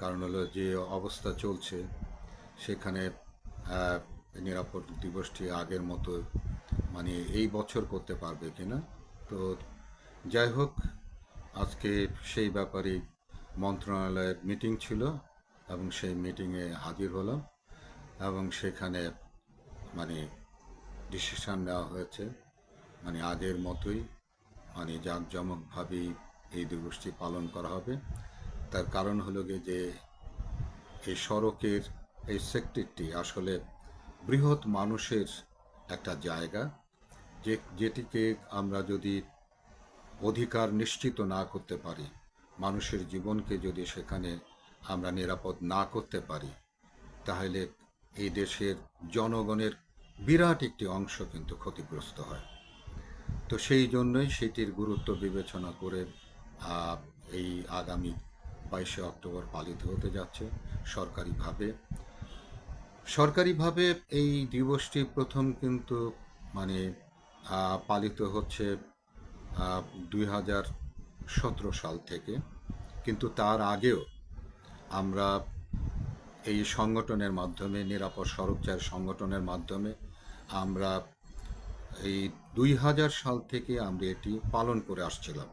কারণ হলো যে অবস্থা চলছে, সেখানে নিরাপদ দিবসটি আগের মতো মানে এই বছর করতে পারবে কিনা? তো যাই হোক, আজকে সেই ব্যাপারে মন্ত্রণালয়ের মিটিং ছিল এবং সেই মিটিংয়ে হাজির হলাম এবং সেখানে মানে ডিসিশান নেওয়া হয়েছে। মানে আগের মতোই মানে জাঁকজমকভাবেই এই দিবসটি পালন করা হবে। তার কারণ হলো গিয়ে যে এই সড়কের এই সেক্টরটি আসলে বৃহৎ মানুষের একটা জায়গা, যে যেটিকে আমরা যদি অধিকার নিশ্চিত না করতে পারি, মানুষের জীবনকে যদি সেখানে আমরা নিরাপদ না করতে পারি, তাহলে এই দেশের জনগণের বিরাট একটি অংশ কিন্তু ক্ষতিগ্রস্ত হয়। তো সেই জন্যই সেটির গুরুত্ব বিবেচনা করে এই আগামী বাইশে অক্টোবর পালিত হতে যাচ্ছে সরকারিভাবে। সরকারিভাবে এই দিবসটি প্রথম কিন্তু মানে পালিত হচ্ছে দুই হাজার সতেরো সাল থেকে। কিন্তু তার আগেও আমরা এই সংগঠনের মাধ্যমে, নিরাপদ সড়কচার সংগঠনের মাধ্যমে আমরা এই দুই হাজার সাল থেকে আমরা এটি পালন করে আসছিলাম।